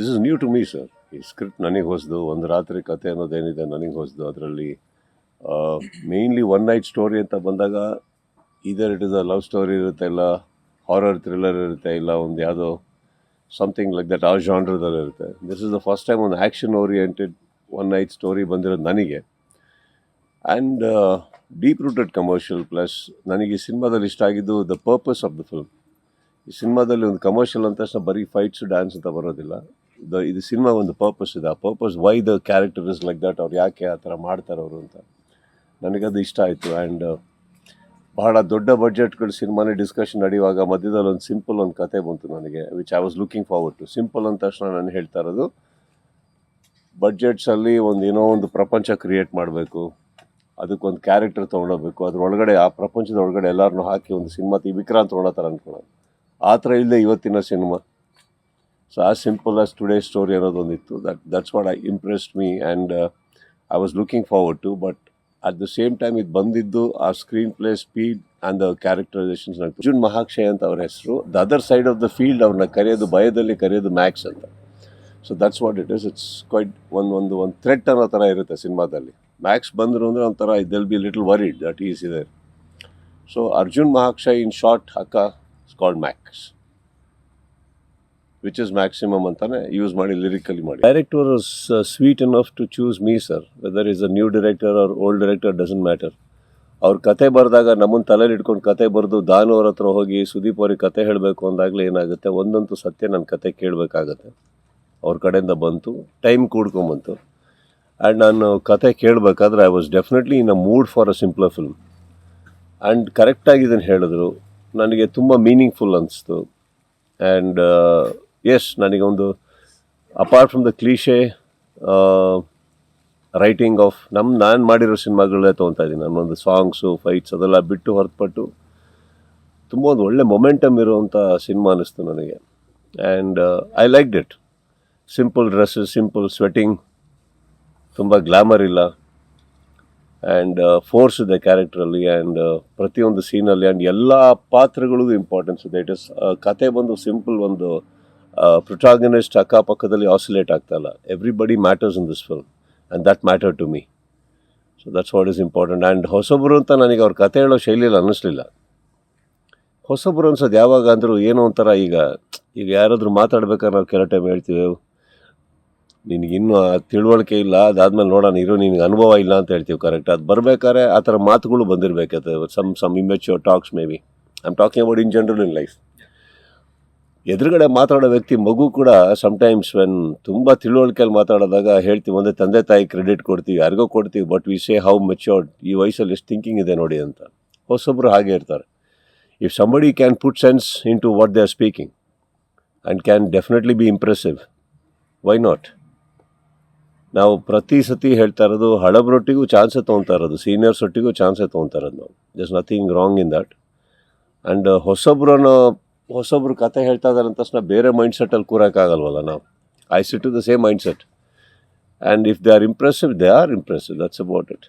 This is new to me sir ಈ script ನನಗೆ ಹೊಸದು, ಒಂದು ರಾತ್ರಿ ಕತೆ ಅನ್ನೋದೇನಿದೆ ನನಗೆ ಹೊಸದು ಅದರಲ್ಲಿ. ಮೇಯ್ನ್ಲಿ ಒನ್ ನೈಟ್ ಸ್ಟೋರಿ ಅಂತ ಬಂದಾಗ either it is a love story ಇರುತ್ತೆ ಇಲ್ಲ ಹಾರರ್ ಥ್ರಿಲ್ಲರ್ ಇರುತ್ತೆ ಇಲ್ಲ, ಒಂದು ಯಾವುದೋ ಸಮಥಿಂಗ್ ಲೈಕ್ ದಟ್ ಆ ಜಾನ್ರದಲ್ಲಿ ಇರುತ್ತೆ. This is the first time ಒಂದು action oriented one night story ಬಂದಿರೋದು ನನಗೆ. And deep rooted commercial plus ನನಗೆ ಈ ಸಿನಿಮಾದಲ್ಲಿ ಇಷ್ಟ ಆಗಿದ್ದು the purpose of the film ಈ ಸಿನಿಮಾದಲ್ಲಿ ಒಂದು ಕಮರ್ಷಿಯಲ್ ಅಂತ ಬರೀ ಫೈಟ್ಸ್ ಡ್ಯಾನ್ಸ್ ಅಂತ ಬರೋದಿಲ್ಲ. ದ, ಇದು ಸಿನಿಮಾ ಒಂದು ಪರ್ಪಸ್ ಇದೆ. ಆ purpose why the character is like that ಅವ್ರು ಯಾಕೆ ಆ ಥರ ಮಾಡ್ತಾರೆ ಅವರು ಅಂತ. ನನಗದು ಇಷ್ಟ ಆಯಿತು. ಆ್ಯಂಡ್ ಬಹಳ ದೊಡ್ಡ ಬಜೆಟ್ಗಳು ಸಿನಿಮಾನೇ ಡಿಸ್ಕಷನ್ ನಡೆಯುವಾಗ ಮಧ್ಯದಲ್ಲಿ ಒಂದು ಸಿಂಪಲ್ ಒಂದು ಕತೆ ಬಂತು ನನಗೆ which I was looking forward to simple ಅಂದ ತಕ್ಷಣ ನಾನು ಹೇಳ್ತಾ ಇರೋದು ಬಡ್ಜೆಟ್ಸಲ್ಲಿ ಒಂದು ಏನೋ ಒಂದು ಪ್ರಪಂಚ ಕ್ರಿಯೇಟ್ ಮಾಡಬೇಕು. ಅದಕ್ಕೊಂದು ಕ್ಯಾರೆಕ್ಟರ್ ತೊಗೊಂಡೋಗ್ಬೇಕು. ಅದ್ರೊಳಗಡೆ, ಆ ಪ್ರಪಂಚದ ಒಳಗಡೆ ಎಲ್ಲರನ್ನೂ ಹಾಕಿ ಒಂದು ಸಿನಿಮಾ ತಿ ವಿಕ್ರಾಂತ್ ತೊಗೊಳೋ ಥರ ಆ ಥರ ಇಲ್ಲದೆ ಇವತ್ತಿನ ಸಿನಿಮಾ. ಸೊ ಆ simple as today story ಅನ್ನೋದೊಂದಿತ್ತು. That that's what I impressed me and I was looking forward to but at the same time ಇದು ಬಂದಿದ್ದು ಆ screenplay speed and the characterisations Arjun Mahakshay ಅಂತ ಅವ್ರ ಹೆಸರು. The other side of the field ಅವ್ರನ್ನ ಕರೆಯೋದು, ಭಯದಲ್ಲಿ ಕರೆಯೋದು ಮ್ಯಾಕ್ಸ್ ಅಂತ. So that's what it is it's quite ಒಂದು ಒಂದು ಒಂದು ಥ್ರೆಟ್ ಅನ್ನೋ ಥರ ಇರುತ್ತೆ ಸಿನಿಮಾದಲ್ಲಿ. ಮ್ಯಾಕ್ಸ್ ಬಂದರು ಅಂದರೆ ಒಂಥರ it'll be little worried that is ಇದೆ so Arjun Mahakshay in short ಅಕ್ಕ called Max which is maximum ಅಂತಾನೆ ಯೂಸ್ ಮಾಡಿ ಲಿರಿಕಲಿ ಮಾಡಿ. Director sweet enough to choose me sir whether is a new director or old director doesn't matter ಅವ್ರ ಕತೆ ಬರೆದಾಗ ನಮ್ಮನ್ನು ತಲೆಯಲ್ಲಿ ಇಟ್ಕೊಂಡು ಕತೆ ಬರೆದು ದಾನು ಅವ್ರ ಹತ್ರ ಹೋಗಿ ಸುದೀಪ್ ಅವ್ರಿಗೆ ಕತೆ ಹೇಳಬೇಕು ಅಂದಾಗಲೇ ಏನಾಗುತ್ತೆ? ಒಂದಂತೂ ಸತ್ಯ ನನ್ನ ಕತೆ ಕೇಳಬೇಕಾಗತ್ತೆ. ಅವ್ರ ಕಡೆಯಿಂದ ಬಂತು ಟೈಮ್ ಕೂಡ್ಕೊಂಬಂತು. ಆ್ಯಂಡ್ ನಾನು ಕತೆ ಕೇಳಬೇಕಾದ್ರೆ I was definitely in a mood for a simpler film and ಕರೆಕ್ಟಾಗಿ ಇದನ್ನು ಹೇಳಿದ್ರು. ನನಗೆ ತುಂಬ ಮೀನಿಂಗ್ಫುಲ್ ಅನಿಸ್ತು. ಆ್ಯಂಡ್ ಎಸ್ ನನಗೊಂದು apart from the cliche writing of ನಮ್ಮ ನಾನು ಮಾಡಿರೋ ಸಿನಿಮಾಗಳೇ ತೊಗೊತಾ ಇದ್ದೀನಿ. ನನ್ನೊಂದು ಸಾಂಗ್ಸು ಫೈಟ್ಸ್ ಅದೆಲ್ಲ ಬಿಟ್ಟು ಹೊರತುಪಟ್ಟು ತುಂಬ ಒಂದು ಒಳ್ಳೆ ಮೊಮೆಂಟಮ್ ಇರುವಂಥ ಸಿನಿಮಾ ಅನ್ನಿಸ್ತು ನನಗೆ. And I like it simple dresses simple setting ತುಂಬ ಗ್ಲಾಮರ್ ಇಲ್ಲ. ಆ್ಯಂಡ್ ಫೋರ್ಸ್ ಇದೆ ಕ್ಯಾರೆಕ್ಟ್ರಲ್ಲಿ ಆ್ಯಂಡ್ ಪ್ರತಿಯೊಂದು ಸೀನಲ್ಲಿ ಆ್ಯಂಡ್ ಎಲ್ಲ ಪಾತ್ರಗಳಿಗೂ ಇಂಪಾರ್ಟೆನ್ಸ್ ಇದೆ. ಇಟ್ ಇಸ್ ಕತೆ ಬಂದು ಸಿಂಪಲ್ ಒಂದು ಪ್ರೊಟಾಗನಿಸ್ಟ್ ಅಕ್ಕಪಕ್ಕದಲ್ಲಿ ಆಸಿಲೇಟ್ ಆಗ್ತಾಯಿಲ್ಲ every everybody matters in this film and that matter to me so that's what is important and ಹೊಸೊಬ್ಬರು ಅಂತ ನನಗೆ ಅವ್ರ ಕತೆ ಹೇಳೋ ಶೈಲಿಯಲ್ಲಿ ಅನ್ನಿಸ್ಲಿಲ್ಲ. ಹೊಸೊಬ್ಬರು ಅನ್ಸೋದು ಯಾವಾಗ ಅಂದರೂ ಏನೋ ಒಂಥರ ಈಗ ಈಗ ಯಾರಾದರೂ ಮಾತಾಡ್ಬೇಕಾದ್ರೆ ನಾವು ಕೆಲ ಟೈಮ್ ಹೇಳ್ತೀವಿ ನಿನಗಿನ್ನೂ ತಿಳುವಳಿಕೆ ಇಲ್ಲ, ಅದಾದಮೇಲೆ ನೋಡೋಣ, ಇರೋ ನಿನಗೆ ಅನುಭವ ಇಲ್ಲ ಅಂತ ಹೇಳ್ತೀವಿ ಕರೆಕ್ಟ್ ಅದು ಬರಬೇಕಾದ್ರೆ ಆ ಥರ ಮಾತುಗಳು ಬಂದಿರಬೇಕಾಯ್ತದೆ some some immature talks maybe I am talking about in general in life ಎದುರುಗಡೆ ಮಾತಾಡೋ ವ್ಯಕ್ತಿ ಮಗು ಕೂಡ ಸಮ್ಟೈಮ್ಸ್ ವೆನ್ ತುಂಬ ತಿಳುವಳಿಕೆಯಲ್ಲಿ ಮಾತಾಡಿದಾಗ ಹೇಳ್ತೀವಿ, ಒಂದೇ ತಂದೆ ತಾಯಿ ಕ್ರೆಡಿಟ್ ಕೊಡ್ತೀವಿ, ಯಾರಿಗೋ ಕೊಡ್ತೀವಿ but we say how matured ಈ ವಯಸ್ಸಲ್ಲಿ ಎಷ್ಟು ಥಿಂಕಿಂಗ್ ಇದೆ ನೋಡಿ ಅಂತ. ಹೊಸೊಬ್ಬರು ಹಾಗೆ ಇರ್ತಾರೆ. If somebody can put sense into what they are speaking and can definitely be impressive why not ನಾವು ಪ್ರತಿ ಸತಿ ಹೇಳ್ತಾ ಇರೋದು, ಹಳಬ್ರೊಟ್ಟಿಗೂ ಚಾನ್ಸೇ ತೊಗೊತಾ ಇರೋದು ಸೀನಿಯರ್ಸ್ ಒಟ್ಟಿಗೂ ಚಾನ್ಸೇ ತೊಗೊತಾ ಇರೋದು ನಾವು. There's nothing wrong in that and ಹೊಸೊಬ್ರನ್ನ ಹೊಸೊಬ್ರು ಕತೆ ಹೇಳ್ತಾ ಇದ್ದಾರೆ ಅಂತ ತಕ್ಷಣ ಬೇರೆ ಮೈಂಡ್ ಸೆಟ್ಟಲ್ಲಿ ಕೂರೋಕ್ಕಾಗಲ್ವಲ್ಲ ನಾವು. I sit to the same mindset and if they are impressive they are impressive that's about it